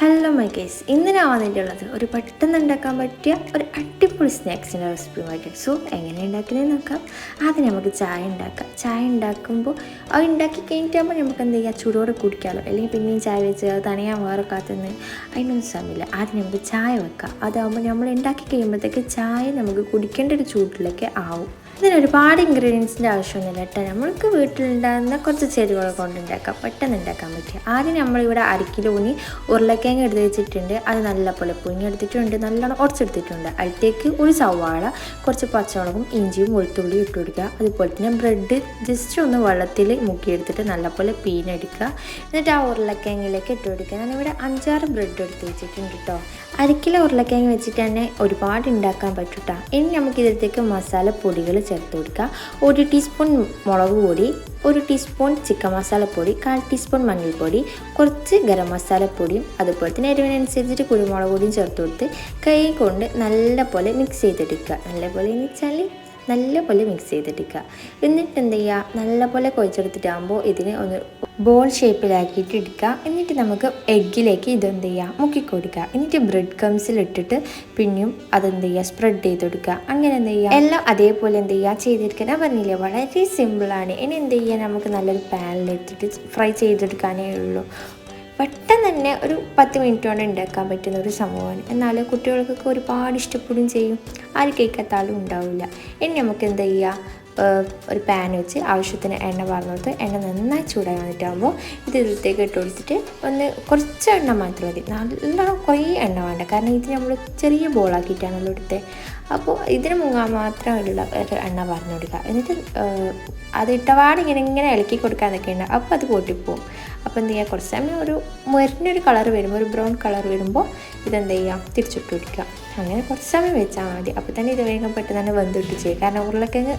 Hello my case ഇന്ന് ഞാൻ വന്നിട്ടുള്ളത് ഒരു പെട്ടെന്ന് ഉണ്ടാക്കാൻ പറ്റിയ ഒരു അടിപൊളി സ്നാക്സിന്റെ റെസിപ്പിയുമായിട്ട് സോ എങ്ങനെ ഉണ്ടാക്കുന്നത് നോക്കാം. ആദ്യം നമുക്ക് ചായ ഉണ്ടാക്കാം. ചായ ഉണ്ടാക്കുമ്പോൾ അത് ഉണ്ടാക്കി കഴിഞ്ഞിട്ടാകുമ്പോൾ നമുക്ക് എന്ത് ചെയ്യുക ചൂടോടെ കുടിക്കാമല്ലോ അല്ലെങ്കിൽ പിന്നെയും ചായ വെച്ച് അത് തണിയാൻ വേറെ കാത്തുനിന്ന് അതിനൊന്നും സമയമില്ല. ആദ്യം നമുക്ക് ചായ വെക്കാം. അതാകുമ്പോൾ നമ്മൾ ഉണ്ടാക്കി കഴിയുമ്പോഴത്തേക്ക് ചായ നമുക്ക് കുടിക്കേണ്ട ഒരു ചൂട്ടിലൊക്കെ ആവും. ഇതിന് ഒരുപാട് ഇൻഗ്രീഡിയൻസിന്റെ ആവശ്യമൊന്നുമില്ല കേട്ടോ. നമ്മൾക്ക് വീട്ടിലുണ്ടാകുന്ന കുറച്ച് ചേരുവകൾ കൊണ്ട് ഉണ്ടാക്കാം. പെട്ടെന്ന് ഉണ്ടാക്കാൻ പറ്റും. ആദ്യം നമ്മളിവിടെ അരക്കിലോ ഊന്നി ഉരുളക്കിഴങ്ങ് എടുത്ത് വെച്ചിട്ടുണ്ട്. അത് നല്ലപോലെ പുഞ്ഞെടുത്തിട്ടുണ്ട് നല്ലോണം ഉടച്ചെടുത്തിട്ടുണ്ട് അതിലേക്ക് ഒരു സവാള കുറച്ച് പച്ചമുളകും ഇഞ്ചിയും വെളുത്തുള്ളിയും ഇട്ട് കൊടുക്കുക. അതുപോലെ തന്നെ ബ്രെഡ് ജസ്റ്റ് ഒന്ന് വെള്ളത്തിൽ മുക്കിയെടുത്തിട്ട് നല്ലപോലെ പീനെടുക്കുക. എന്നിട്ട് ആ ഉരുളക്കിഴങ്ങിലേക്ക് ഇട്ട് കൊടുക്കുക. ഞാനിവിടെ അഞ്ചാറ് ബ്രെഡ് എടുത്ത് വെച്ചിട്ടുണ്ട് കേട്ടോ. അരക്കിലെ ഉരുളക്കിഴങ്ങ് വെച്ചിട്ട് തന്നെ ഒരുപാട് ഉണ്ടാക്കാൻ പറ്റൂട്ടാ. ഇനി നമുക്ക് ഇതിലേക്ക് മസാല പൊടികൾ ചേർത്ത് കൊടുക്കുക. ഒരു ടീസ്പൂൺ മുളക് പൊടി ഒരു ടീസ്പൂൺ ചിക്കൻ മസാലപ്പൊടി കാൽ ടീസ്പൂൺ മഞ്ഞൾപ്പൊടി കുറച്ച് ഗരം മസാലപ്പൊടിയും അതുപോലെ തന്നെ എരിവിനനുസരിച്ചിട്ട് കുരുമുളക് പൊടിയും ചേർത്ത് കൊടുത്ത് കൈ കൊണ്ട് നല്ലപോലെ മിക്സ് ചെയ്തെടുക്കുക. നല്ലപോലെ എന്ന് വെച്ചാൽ നല്ലപോലെ മിക്സ് ചെയ്തെടുക്കുക. എന്നിട്ട് എന്ത് ചെയ്യുക? നല്ലപോലെ കുഴച്ചെടുത്തിട്ടാകുമ്പോൾ ഇതിനെ ഒന്ന് ബോൾ ഷേപ്പിലാക്കിയിട്ട് എടുക്കുക. എന്നിട്ട് നമുക്ക് എഗ്ഗിലേക്ക് ഇതെന്ത് ചെയ്യുക മുക്കി കൊടുക്കുക എന്നിട്ട് ബ്രെഡ് കംസിൽ ഇട്ടിട്ട് പിന്നെയും അതെന്ത് ചെയ്യുക? സ്പ്രെഡ് ചെയ്ത് കൊടുക്കുക. അങ്ങനെ എന്ത് ചെയ്യുക? എല്ലാം അതേപോലെ എന്ത് ചെയ്യുക? ചെയ്തെടുക്കാൻ. പറഞ്ഞില്ലേ വളരെ സിമ്പിളാണ് ഇനി എന്ത് ചെയ്യുക? നമുക്ക് നല്ലൊരു പാനിലെടുത്തിട്ട് ഫ്രൈ ചെയ്തെടുക്കാനേ ഉള്ളൂ. പെട്ടെന്ന് തന്നെ ഒരു പത്ത് മിനിറ്റ് കൊണ്ട് ഉണ്ടാക്കാൻ പറ്റുന്ന ഒരു സംഭവമാണ്. എന്നാൽ കുട്ടികൾക്കൊക്കെ ഒരുപാട് ഇഷ്ടപ്പെടുകയും ചെയ്യും. ആര് കേൾക്കാത്ത ആളും ഉണ്ടാവില്ല. ഇനി നമുക്ക് എന്ത് ചെയ്യുക? ഒരു പാൻ വെച്ച് ആവശ്യത്തിന് എണ്ണ പറഞ്ഞിട്ട് എണ്ണ നന്നായി ചൂടായി വന്നിട്ടാകുമ്പോൾ ഇത് ഇതിലത്തേക്ക് ഇട്ട് കൊടുത്തിട്ട് ഒന്ന് കുറച്ച് എണ്ണ മാത്രം മതി. നല്ലോണം കുറേ എണ്ണ വേണ്ട. കാരണം ഇത് നമ്മൾ ചെറിയ ബോളാക്കിയിട്ടാണല്ലോ എടുത്തത് അപ്പോൾ ഇതിന് മുങ്ങാൻ മാത്രമുള്ള എണ്ണ പറഞ്ഞു കൊടുക്കുക. എന്നിട്ട് അത് ഇട്ടപാട് ഇങ്ങനെ ഇങ്ങനെ ഇളക്കി കൊടുക്കാൻ ഉണ്ട് അപ്പോൾ അത് പൊട്ടിപ്പോവും. അപ്പോൾ എന്ത് ചെയ്യുക? കുറച്ച് സമയം ഒരു മുരിഞ്ഞൊരു കളർ വരുമ്പോൾ ഒരു ബ്രൗൺ കളർ വരുമ്പോൾ ഇതെന്ത് ചെയ്യുക? തിരിച്ചിട്ട് കൊടുക്കുക. അങ്ങനെ കുറച്ച് സമയം വെച്ചാൽ മതി. അപ്പോൾ തന്നെ ഇത് വേഗം പെട്ടെന്ന് തന്നെ വെന്തിട്ട് ചെയ്യും. കാരണം ഉരുളക്കിഴങ്ങ്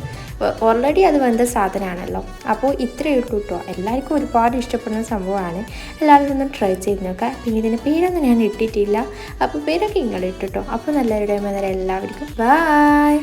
ഓൾറെഡി അത് വെന്ത സാധനമാണല്ലോ. അപ്പോൾ ഇത്രയും ഇട്ട് കിട്ടുക എല്ലാവർക്കും ഒരുപാട് ഇഷ്ടപ്പെടുന്ന സംഭവമാണ്. എല്ലാവരും ഒന്ന് ട്രൈ ചെയ്ത് നോക്കുക. പിന്നെ ഇതിന്റെ പേരൊന്നും ഞാൻ ഇട്ടിട്ടില്ല. അപ്പോൾ പേരൊക്കെ ഇങ്ങനെ ഇട്ടിട്ടോ അപ്പോൾ നല്ലവരുടെ എല്ലാവർക്കും. ബായ്